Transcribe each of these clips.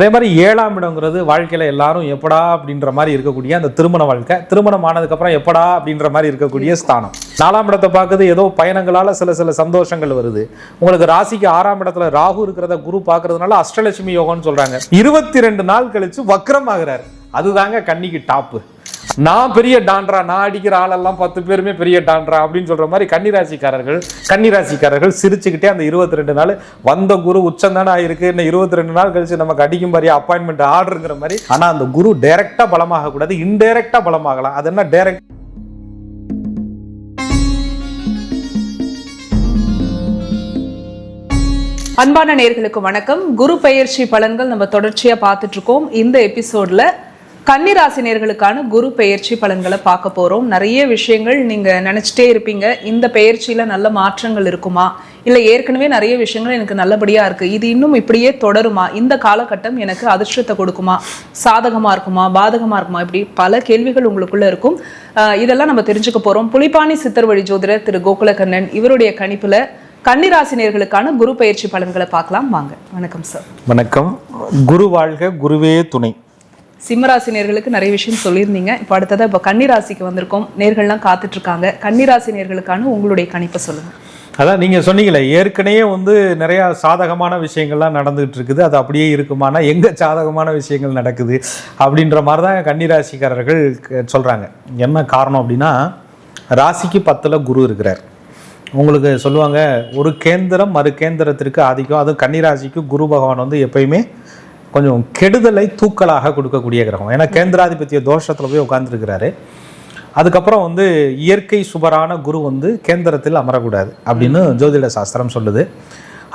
அதே மாதிரி ஏழாம் இடங்கிறது வாழ்க்கையில் எல்லாரும் எப்படா அப்படின்ற மாதிரி இருக்கக்கூடிய அந்த திருமண வாழ்க்கை. திருமணம் ஆனதுக்கப்புறம் எப்படா அப்படின்ற மாதிரி இருக்கக்கூடிய ஸ்தானம். நாலாம் இடத்தை பார்க்குறது ஏதோ பயணங்களால் சில சில சந்தோஷங்கள் வருது. உங்களுக்கு ராசிக்கு ஆறாம் இடத்துல ராகு இருக்கிறத குரு பார்க்கறதுனால அஷ்டலட்சுமி யோகம்னு சொல்கிறாங்க இருபத்தி ரெண்டு நாள் கழித்து வக்ரம் ஆகிறார். அதுதாங்க கன்னிக்கு டாப்பு. நான் பெரிய டான்ரா நான் அடிக்கிற ஆளெல்லாம் பத்து பேருமே பெரிய டான்ரா அப்படின்னு சொல்ற மாதிரி கன்னிராசிக்காரர்கள் கன்னிராசிக்காரர்கள் சிரிச்சுக்கிட்டே அந்த இருபத்தி ரெண்டு நாள் வந்த குரு உச்சம் தானே ஆயிருக்கு இன்னும் இருபத்தி ரெண்டு நாள் கழிச்சு நமக்கு அடிக்கும் மாதிரி அப்பாயின்மெண்ட் ஆர்டருங்கிற மாதிரி. ஆனா அந்த குரு டைரக்டா பலமாக கூடாது இன்டைரக்டா பலமாகலாம். அது என்ன டைரக்ட் அன்பான நேர்களுக்கு வணக்கம். குரு பயிற்சி பலன்கள் நம்ம தொடர்ச்சியா பார்த்துட்டு இருக்கோம். இந்த எபிசோட்ல கன்னிராசினியர்களுக்கான குரு பெயர்ச்சி பலன்களை பார்க்க போகிறோம் நிறைய விஷயங்கள் நீங்கள் நினச்சிட்டே இருப்பீங்க. இந்த பெயர்ச்சியில் நல்ல மாற்றங்கள் இருக்குமா? இல்லை ஏற்கனவே நிறைய விஷயங்கள் எனக்கு நல்லபடியாக இருக்குது இது இன்னும் இப்படியே தொடருமா? இந்த காலகட்டம் எனக்கு அதிர்ஷ்டத்தை கொடுக்குமா? சாதகமாக இருக்குமா? பாதகமாக இருக்குமா? இப்படி பல கேள்விகள் உங்களுக்குள்ளே இருக்கும். இதெல்லாம் நம்ம தெரிஞ்சுக்க போகிறோம் புலிப்பாணி சித்தர் வழி ஜோதிடர் திரு கோகுலகண்ணன் இவருடைய கணிப்பில் கன்னிராசினியர்களுக்கான குரு பயிற்சி பலன்களை பார்க்கலாம். வாங்க. வணக்கம் சார் வணக்கம். குரு வாழ்க குருவே துணை. சிம்மராசினியர்களுக்கு நிறைய விஷயம் சொல்லியிருந்தீங்க. இப்போ அடுத்ததாக இப்போ கன்னிராசிக்கு வந்திருக்கோம். நேர்கள்லாம் காத்துட்ருக்காங்க. கன்னிராசி நேர்களுக்கான உங்களுடைய கணிப்பை சொல்லுங்கள் அதான் நீங்கள் சொன்னீங்களே ஏற்கனவே வந்து நிறையா சாதகமான விஷயங்கள்லாம் நடந்துகிட்டு இருக்குது அது அப்படியே இருக்குமானா எங்கே சாதகமான விஷயங்கள் நடக்குது அப்படின்ற மாதிரி தான் கன்னிராசிக்காரர்கள் க- என்ன காரணம் அப்படின்னா ராசிக்கு பத்தில் குரு இருக்கிறார். உங்களுக்கு சொல்லுவாங்க ஒரு கேந்திரம் மறு கேந்திரத்திற்கு ஆதிக்கம். அதுவும் கன்னிராசிக்கு குரு பகவான் வந்து எப்பயுமே கொஞ்சம் கெடுதலை தூக்கலாக கொடுக்கக்கூடிய கிரகம். ஏன்னா கேந்திராதிபத்திய தோஷத்தில் போய் உட்கார்ந்துருக்கிறாரு. அதுக்கப்புறம் வந்து இயற்கை சுபரான குரு வந்து கேந்திரத்தில் அமரக்கூடாது அப்படின்னு ஜோதிட சாஸ்திரம் சொல்லுது.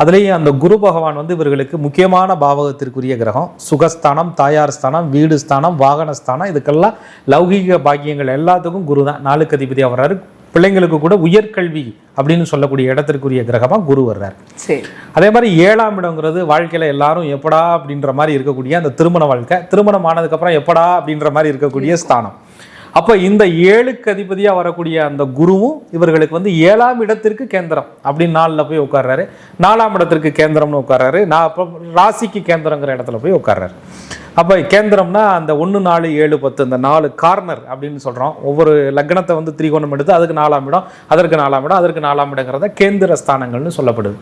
அதுலேயும் அந்த குரு பகவான் வந்து இவர்களுக்கு முக்கியமான பாவகத்திற்குரிய கிரகம். சுகஸ்தானம் தாயார் ஸ்தானம் வீடு ஸ்தானம் வாகன ஸ்தானம் இதுக்கெல்லாம் லௌகீக பாக்கியங்கள் எல்லாத்துக்கும் குரு தான் நாளுக்கு அதிபதி வர்றாரு. பிள்ளைங்களுக்கு கூட உயர்கல்வி அப்படின்னு சொல்லக்கூடிய இடத்திற்குரிய கிரகமாக குரு வர்றார். அதே மாதிரி ஏழாம் இடங்கிறது வாழ்க்கையில எல்லாரும் எப்படா அப்படின்ற மாதிரி இருக்கக்கூடிய அந்த திருமண வாழ்க்கை திருமணம் ஆனதுக்கப்புறம் எப்படா அப்படின்ற மாதிரி இருக்கக்கூடிய ஸ்தானம். அப்போ இந்த ஏழுக்கு அதிபதியாக வரக்கூடிய அந்த குருவும் இவர்களுக்கு வந்து ஏழாம் இடத்திற்கு கேந்திரம் அப்படின்னு நாளில் போய் உட்கார்றாரு. நாலாம் இடத்திற்கு கேந்திரம்னு உட்கார்றாரு. நான் ராசிக்கு கேந்திரங்கிற இடத்துல போய் உட்கார்றாரு. அப்போ கேந்திரம்னா அந்த ஒன்று நாலு ஏழு பத்து இந்த நாலு கார்னர் அப்படின்னு சொல்கிறோம் ஒவ்வொரு லக்னத்தை வந்து திரிகோணம் எடுத்து அதுக்கு நாலாம் இடம் அதற்கு நாலாம் இடம் அதற்கு நாலாம் இடங்கிறத கேந்திர ஸ்தானங்கள்னு சொல்லப்படுது.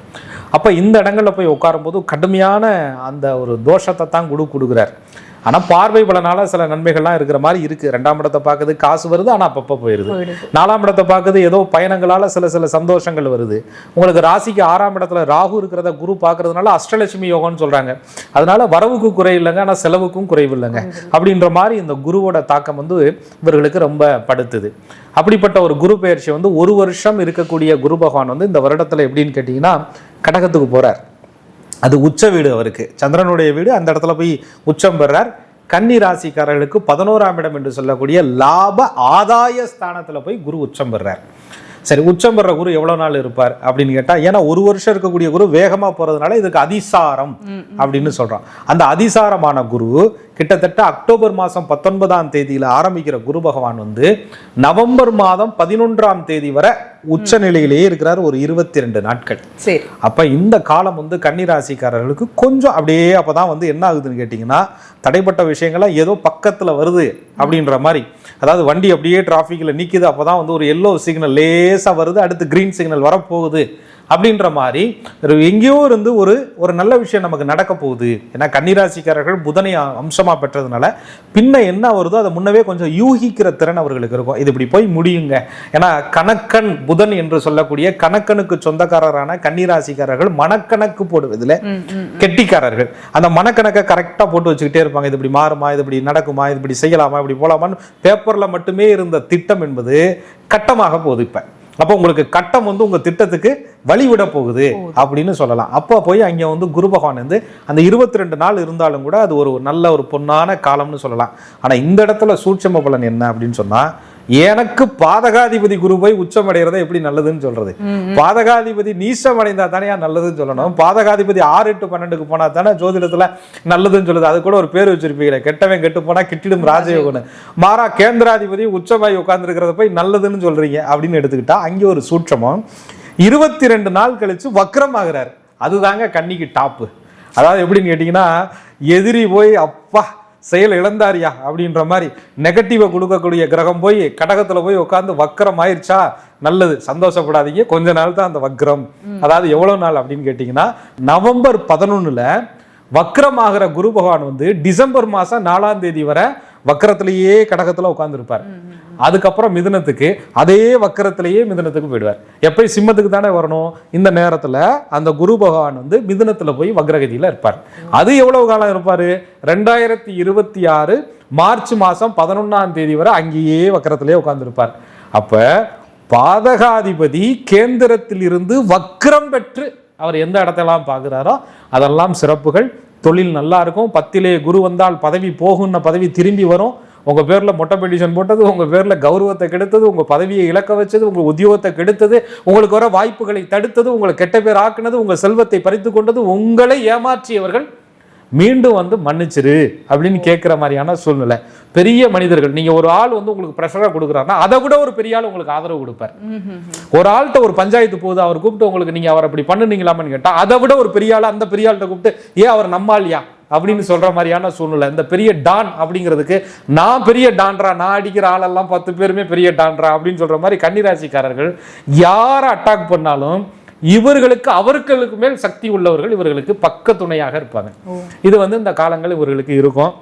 அப்போ இந்த இடங்களில் போய் உட்காரும்போது கடுமையான அந்த ஒரு தோஷத்தை தான் குரு கொடுக்குறார். ஆனால் பார்வை பலனால சில நன்மைகள்லாம் இருக்கிற மாதிரி இருக்குது ரெண்டாம் இடத்தை பார்க்குது காசு வருது ஆனால் அப்பப்போ போயிடுது. நாலாம் இடத்தை பார்க்குது ஏதோ பயணங்களால சில சில சந்தோஷங்கள் வருது. உங்களுக்கு ராசிக்கு ஆறாம் இடத்துல ராகு இருக்கிறத குரு பார்க்கறதுனால அஷ்டலட்சுமி யோகம்னு சொல்றாங்க. அதனால வரவுக்கு குறை இல்லைங்க ஆனால் செலவுக்கும் குறைவு இல்லைங்க அப்படின்ற மாதிரி இந்த குருவோட தாக்கம் வந்து இவர்களுக்கு ரொம்ப படுத்துது. அப்படிப்பட்ட ஒரு குரு பெயர்ச்சி வந்து ஒரு வருஷம் இருக்கக்கூடிய குரு பகவான் வந்து இந்த வருடத்துல எப்படின்னு கேட்டிங்கன்னா கடகத்துக்கு போறார். அது உச்ச வீடு அவருக்கு. சந்திரனுடைய வீடு அந்த இடத்துல போய் உச்சம் பெறார். கன்னி ராசிக்காரர்களுக்கு பதினோராம் இடம் என்று சொல்லக்கூடிய லாப ஆதாய ஸ்தானத்தில் போய் குரு உச்சம் பெறார். சரி உச்சம் பெற குரு எவ்வளவு நாள் இருப்பார் அப்படின்னு கேட்டா ஏன்னா ஒரு வருஷம் இருக்கக்கூடிய குரு வேகமா போறதுனால இதுக்கு அதிசாரம் அப்படின்னு சொல்றோம் அந்த அதிசாரமான குரு கிட்டத்தட்ட அக்டோபர் மாதம் பத்தொன்பதாம் தேதியில ஆரம்பிக்கிற குரு பகவான் வந்து நவம்பர் மாதம் பதினொன்றாம் தேதி வரை உச்ச நிலையிலேயே இருக்கிறார் ஒரு இருபத்தி ரெண்டு நாட்கள். சரி. அப்ப இந்த காலம் வந்து கன்னி ராசிக்காரர்களுக்கு கொஞ்சம் அப்படியே அப்பதான் வந்து என்ன ஆகுதுன்னு கேட்டிங்கன்னா தடைப்பட்ட விஷயங்கள்லாம் ஏதோ பக்கத்துல வருது அப்படின்ற மாதிரி. அதாவது வண்டி அப்படியே டிராஃபிக்கில் நிக்குது அப்பதான் வந்து ஒரு எல்லோ சிக்னல் லேசா வருது அடுத்து கிரீன் சிக்னல் வரப்போகுது அப்படின்ற மாதிரி எங்கேயோ இருந்து ஒரு ஒரு நல்ல விஷயம் நமக்கு நடக்க போகுது. ஏன்னா கன்னிராசிக்காரர்கள் புதனை அம்சமா பெற்றதுனால பின்ன என்ன வருதோ அதை முன்னவே கொஞ்சம் யூகிக்கிற திறன் அவர்களுக்கு இருக்கும். இது இப்படி போய் முடியுங்க. ஏன்னா கணக்கன் புதன் என்று சொல்லக்கூடிய கணக்கனுக்கு சொந்தக்காரரான கன்னிராசிக்காரர்கள் மனக்கணக்கு போடுவதில் கெட்டிக்காரர்கள். அந்த மனக்கணக்கை கரெக்டாக போட்டு வச்சுக்கிட்டே இருப்பாங்க. இது இப்படி மாறுமா இது இப்படி நடக்குமா இது இப்படி செய்யலாமா இப்படி போலாமான்னு பேப்பர்ல மட்டுமே இருந்த திட்டம் என்பது கட்டமாக போகுது இப்ப. அப்போ உங்களுக்கு கட்டம் வந்து உங்க திட்டத்துக்கு வழிவிட போகுது அப்படின்னு சொல்லலாம். அப்போ போய் அங்க வந்து குரு பகவான் வந்து அந்த இருபத்தி ரெண்டு நாள் இருந்தாலும் கூட அது ஒரு நல்ல ஒரு பொன்னான காலம்னு சொல்லலாம். ஆனா இந்த இடத்துல சூட்சம பலன் என்ன அப்படின்னு சொன்னா எனக்கு பாதகாதிபதி குரு போய் உச்சம் அடைகிறத எப்படி நல்லதுன்னு சொல்றது? பாதகாதிபதி நீசம் அடைந்தா தானே நல்லதுன்னு சொல்லணும்? பாதகாதிபதி ஆறு எட்டு பன்னெண்டுக்கு போனா தானே ஜோதிடத்துல நல்லதுன்னு சொல்லுது. அது கூட ஒரு பேர் வச்சிருப்பீங்களே கெட்டவன் கெட்டு போனா கிட்டிடும் ராஜயோகன்னு மாறா கேந்திராதிபதி உச்சமாய் உட்கார்ந்துருக்கிறத போய் நல்லதுன்னு சொல்றீங்க அப்படின்னு எடுத்துக்கிட்டா அங்கே ஒரு சூட்சமம் இருபத்தி ரெண்டு நாள் கழிச்சு வக்ரம் ஆகுறாரு. அதுதாங்க கன்னிக்கு டாப்பு. அதாவது எப்படின்னு கேட்டிங்கன்னா எதிரி போய் அப்பா செயல் இழந்தாரியா அப்படின்ற மாதிரி நெகட்டிவை கொடுக்கக்கூடிய கிரகம் போய் கடகத்துல போய் உட்காந்து வக்கரம் ஆயிருச்சா? நல்லது. சந்தோஷப்படாதீங்க. கொஞ்ச நாள் தான் அந்த வக்ரம். அதாவது எவ்வளவு நாள் அப்படின்னு கேட்டிங்கன்னா நவம்பர் பதினொன்னுல வக்ரமாகிற குரு பகவான் வந்து டிசம்பர் மாசம் நாலாம் தேதி வரை வக்கரத்திலேயே கடகத்துல உட்காந்துருப்பார் அதுக்கப்புறம் மிதுனத்துக்கு அதே வக்கரத்திலேயே மிதுனத்துக்கு போயிடுவார். எப்படி சிம்மத்துக்கு தானே வரணும்? இந்த நேரத்துல அந்த குரு பகவான் வந்து மிதுனத்துல போய் வக்ரகதியில் இருப்பார். அது எவ்வளவு காலம் இருப்பார்? ரெண்டாயிரத்தி இருபத்தி ஆறு மார்ச் மாசம் பதினொன்றாம் தேதி வரை அங்கேயே வக்கரத்திலே உட்காந்துருப்பார் அப்ப பாதகாதிபதி கேந்திரத்திலிருந்து வக்ரம் பெற்று அவர் எந்த இடத்தெல்லாம் பார்க்குறாரோ அதெல்லாம் சிறப்புகள். தொழில் நல்லா இருக்கும். பத்திலே குரு வந்தால் பதவி போகும்ன பதவி திரும்பி வரும். உங்கள் பேரில் மொட்டை பெட்டிஷன் போட்டது உங்கள் பேரில் கௌரவத்தை கெடுத்தது உங்கள் பதவியை இழக்க வச்சது உங்கள் உத்தியோகத்தை கெடுத்தது உங்களுக்கு வர வாய்ப்புகளை தடுத்தது உங்களை கெட்ட பேர் ஆக்குனது உங்கள் செல்வத்தை பறித்து கொண்டது உங்களை ஏமாற்றியவர்கள் மீண்டும் வந்து மன்னிச்சிரு அப்படின்னு கேட்குற மாதிரியான சூழ்நிலை. பெரிய மனிதர்கள் நீங்க ஒரு ஆள் வந்து உங்களுக்கு ப்ரெஷராக கொடுக்குறாருன்னா அதை விட ஒரு பெரிய ஆள் உங்களுக்கு ஆதரவு கொடுப்பார். ஒரு ஆள்கிட்ட ஒரு பஞ்சாயத்து போகுது அவர் கூப்பிட்டு உங்களுக்கு நீங்க அவர் அப்படி பண்ணுனீங்களாமான்னு கேட்டா அதை விட ஒரு பெரிய ஆள் அந்த பெரிய ஆள்கிட்ட கூப்பிட்டு ஏன் அவர் நம்மாலியா அப்படின்னு சொல்ற மாதிரியான சூழ்நிலை. இந்த பெரிய டான் அப்படிங்கிறதுக்கு நான் பெரிய டான்ரா நான் அடிக்கிற ஆளெல்லாம் பத்து பேருமே பெரிய டான்ரா அப்படின்னு சொல்ற மாதிரி கன்னிராசிக்காரர்கள் யாரை அட்டாக் பண்ணாலும் இவர்களுக்கு அவர்களுக்கு மேல் சக்தி உள்ளவர்கள் இவர்களுக்கு பக்க துணையாக இருப்பாங்க இது வந்து இந்த காலங்கள் இவர்களுக்கு இருக்கும்.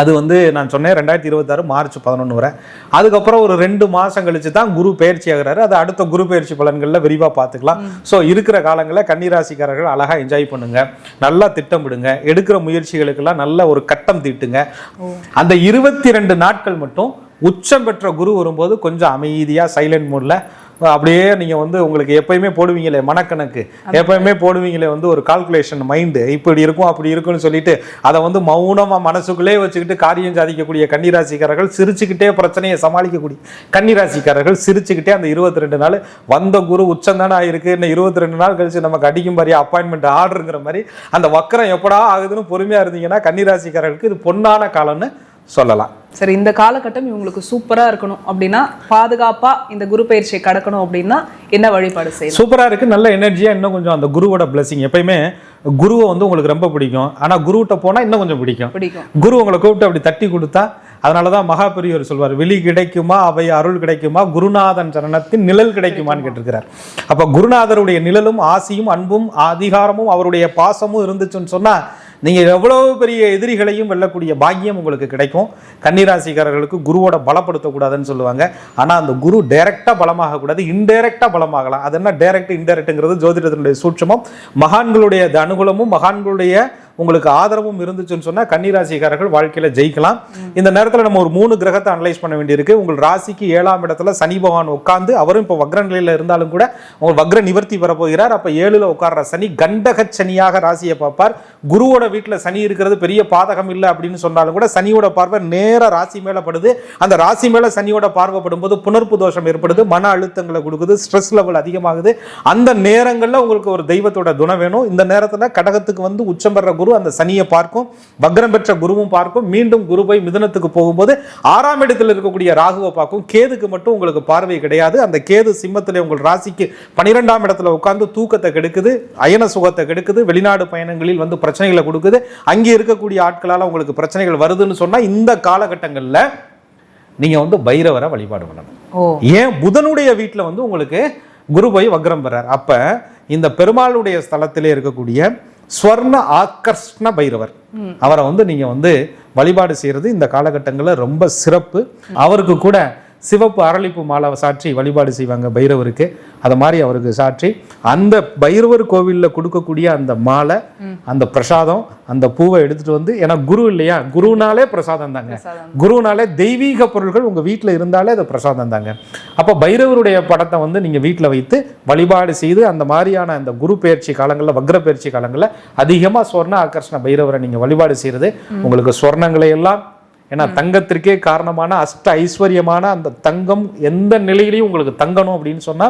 அது வந்து நான் சொன்னேன் ரெண்டாயிரத்தி இருபத்தாறு மார்ச் பதினொன்று வரை. அதுக்கப்புறம் ஒரு ரெண்டு மாதம் கழிச்சு தான் குரு பயிற்சி ஆகுறாரு. அது அடுத்த குரு பயிற்சி பலன்களில் விரிவாக பார்த்துக்கலாம் ஸோ இருக்கிற காலங்களில் கன்னிராசிக்காரர்கள் அழகாக என்ஜாய் பண்ணுங்க. நல்லா திட்டமிடுங்க. எடுக்கிற முயற்சிகளுக்கெல்லாம் நல்ல ஒரு கட்டம் தீட்டுங்க. அந்த இருபத்தி ரெண்டு நாட்கள் மட்டும் உச்சம் பெற்ற குரு வரும்போது கொஞ்சம் அமைதியாக சைலண்ட் மோடில் அப்படியே நீங்க வந்து உங்களுக்கு எப்பயுமே போடுவீங்களே மனக்கணக்கு. எப்பயுமே போடுவீங்களே வந்து ஒரு கால்குலேஷன் மைண்டு இப்படி இருக்கும் அப்படி இருக்கும்னு சொல்லிட்டு அதை வந்து மௌனமா மனசுக்குள்ளே வச்சுக்கிட்டு காரியம் சாதிக்கக்கூடிய கன்னிராசிக்காரர்கள் சிரிச்சுக்கிட்டே பிரச்சனையை சமாளிக்கக்கூடிய கன்னிராசிக்காரர்கள் சிரிச்சுக்கிட்டே அந்த இருபத்தி ரெண்டு நாள் வந்த குரு உச்சம் தானே ஆயிருக்கு இன்னும் இருபத்தி ரெண்டு நாள் கழிச்சு நமக்கு அடிக்கும் மாதிரி அப்பாயின்மெண்ட் ஆர்டருங்கிற மாதிரி அந்த வக்கரம் எப்படா ஆகுதுன்னு பொறுமையா இருந்தீங்கன்னா கன்னிராசிக்காரர்களுக்கு இது பொன்னான காலம்னு சொல்லலாம். சரி இந்த காலகட்டம் இவங்களுக்கு சூப்பரா இருக்கணும் அப்படின்னா பாதுகாப்பா இந்த குரு பயிற்சியை கடக்கணும் அப்படின்னா என்ன வழிபாடு செய்யலாம் சூப்பரா இருக்கு. நல்ல எனர்ஜியா இன்னும் கொஞ்சம் அந்த குருவோட பிளஸிங் எப்பயுமே குருவை வந்து உங்களுக்கு ரொம்ப பிடிக்கும். ஆனா குருகிட்ட போனா இன்னும் கொஞ்சம் பிடிக்கும். பிடிக்கும். குரு உங்களை கூப்பிட்டு அப்படி தட்டி கொடுத்தா அதனாலதான் மகா பெரியவர் சொல்வார் வெளி கிடைக்குமா அவை அருள் கிடைக்குமா குருநாதன் சரணத்தின் நிழல் கிடைக்குமான்னு கேட்டிருக்கிறார். அப்ப குருநாதருடைய நிழலும் ஆசியும் அன்பும் அதிகாரமும் அவருடைய பாசமும் இருந்துச்சுன்னு சொன்னா நீங்கள் எவ்வளோ பெரிய எதிரிகளையும் வெல்லக்கூடிய பாக்கியம் உங்களுக்கு கிடைக்கும். கன்னிராசிக்காரர்களுக்கு குருவோட பலப்படுத்தக்கூடாதுன்னு சொல்லுவாங்க. ஆனால் அந்த குரு டைரெக்டாக பலமாகக்கூடாது இன்டைரக்டாக பலமாகலாம். அது என்ன டைரக்ட் இன்டைரக்ட்ங்கிறது ஜோதிடத்தினுடைய சூட்சமும். மகான்களுடைய அனுகூலமும் மகான்களுடைய உங்களுக்கு ஆதரவும் இருந்துச்சுன்னு சொன்னால் கன்னிராசிக்காரர்கள் வாழ்க்கையில் ஜெயிக்கலாம். இந்த நேரத்தில் நம்ம ஒரு மூணு கிரகத்தை அனலைஸ் பண்ண வேண்டியிருக்கு. உங்கள் ராசிக்கு ஏழாம் இடத்துல சனி பகவான் உட்கார்ந்து அவரும் இப்போ வக்ர நிலையில் இருந்தாலும் கூட உங்கள் வக்ர நிவர்த்தி பெற போகிறார். அப்போ ஏழில் உட்கார்ற சனி கண்டக சனியாக ராசியை பார்ப்பார். குருவோட வீட்டில் சனி இருக்கிறது பெரிய பாதகம் இல்லை அப்படின்னு சொன்னாலும் கூட சனியோட பார்வை நேர ராசி மேலே படுது. அந்த ராசி மேலே சனியோட பார்வைப்படும் போது புணர்ப்பு தோஷம் ஏற்படுது. மன அழுத்தங்களை கொடுக்குது. ஸ்ட்ரெஸ் லெவல் அதிகமாகுது. அந்த நேரங்களில் உங்களுக்கு ஒரு தெய்வத்தோட துணை வேணும். இந்த நேரத்தில் கடகத்துக்கு வந்து உச்சம் பெற குரு அந்த சனியை பார்க்கும் வக்ரம் பெற்ற குருவும் பார்க்கும் மீண்டும் குரு போய் மிதுனத்துக்கு போகும்போது ஆறாம் இடத்துல இருக்கக்கூடிய ராகுவை பார்க்கும். கேதுக்கு மட்டும் உங்களுக்கு பார்வை கிடையாது. அந்த கேது சிம்மத்திலே உங்கள் ராசிக்கு பனிரெண்டாம் இடத்துல உட்கார்ந்து தூக்கத்தை கெடுக்குது அயன சுகத்தை கெடுக்குது வெளிநாடு பயணங்களில் வந்து பிரச்சனைகளை கொடுக்குது. அங்கே இருக்கக்கூடிய ஆட்களால உங்களுக்கு பிரச்சனைகள் வருதுன்னு சொன்னா இந்த காலகட்டங்கள்ல நீங்க வந்து பைரவரை வழிபாடு பண்ணணும். ஏன்? புதனுடைய வீட்டில் வந்து உங்களுக்கு குரு போய் வக்ரம் பெறார் அப்ப இந்த பெருமாளுடைய ஸ்தலத்திலே இருக்கக்கூடிய ஸ்வர்ண ஆக்கர்ஷ்ண பைரவர். அவரை வந்து நீங்க வந்து வழிபாடு செய்யறது இந்த காலகட்டங்களில் ரொம்ப சிறப்பு. அவருக்கு கூட சிவப்பு அரளிப்பு மாலை சாற்றி வழிபாடு செய்வாங்க பைரவருக்கு. அது மாதிரி அவருக்கு சாற்றி அந்த பைரவர் கோவிலில் கொடுக்கக்கூடிய அந்த மாலை அந்த பிரசாதம் அந்த பூவை எடுத்துட்டு வந்து ஏன்னா குரு இல்லையா? குருனாலே பிரசாதம் தாங்க. குருனாலே தெய்வீக பொருள்கள் உங்க வீட்டில் இருந்தாலே அது பிரசாதம் தாங்க. அப்போ பைரவருடைய படத்தை வந்து நீங்க வீட்டில் வைத்து வழிபாடு செய்து அந்த மாதிரியான அந்த குரு பயிற்சி காலங்களில் வக்ர பயிற்சி காலங்களில் அதிகமாக சொர்ண ஆகர்ஷண பைரவரை நீங்க வழிபாடு செய்யறது. உங்களுக்கு சொர்ணங்களை எல்லாம் ஏன்னா தங்கத்திற்கே காரணமான அஷ்ட ஐஸ்வர்யமான அந்த தங்கம் எந்த நிலையிலையும் உங்களுக்கு தங்கணும் அப்படின்னு சொன்னா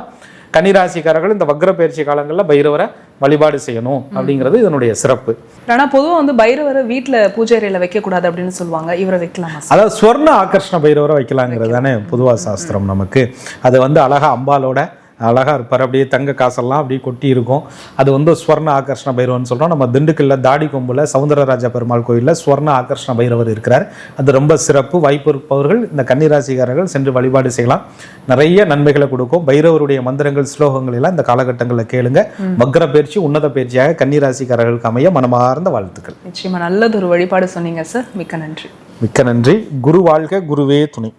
கன்னிராசிக்காரர்கள் இந்த வக்ர பயிற்சி காலங்களில் பைரவரை வழிபாடு செய்யணும் அப்படிங்கிறது இதனுடைய சிறப்பு. ஆனா பொதுவா வந்து பைரவரை வீட்ல பூஜை அறையில வைக்க கூடாது அப்படின்னு சொல்லுவாங்க. இவரை வைக்கலாமா? அதாவது ஸ்வர்ண ஆகர்ஷண பைரவரை வைக்கலாங்கிறது தானே பொதுவா சாஸ்திரம் நமக்கு. அது வந்து அழகா அம்பாலோட அழகா இருப்பார். அப்படியே தங்க காசெல்லாம் அப்படியே கொட்டி இருக்கும் அது வந்து ஸ்வர்ண ஆகர்ஷ்ண பைரவர்னு சொல்றோம். நம்ம திண்டுக்கல்ல தாடி கொம்புல சவுந்தரராஜா பெருமாள் கோயில்ல ஸ்வர்ண ஆகர்ஷ்ண பைரவர் இருக்கிறார். அது ரொம்ப சிறப்பு. வாய்ப்பு இருப்பவர்கள் இந்த கன்னிராசிக்காரர்கள் சென்று வழிபாடு செய்யலாம். நிறைய நன்மைகளை கொடுக்கும். பைரவருடைய மந்திரங்கள் ஸ்லோகங்கள் எல்லாம் இந்த காலகட்டங்களில் கேளுங்க. வக்ர பயிற்சி உன்னத பயிற்சியாக கன்னிராசிக்காரர்களுக்கு அமைய மனமார்ந்த வாழ்த்துக்கள். நிச்சயமா நல்லதொரு வழிபாடு சொன்னீங்க சார் மிக்க நன்றி. மிக்க நன்றி. குரு வாழ்க குருவே துணை.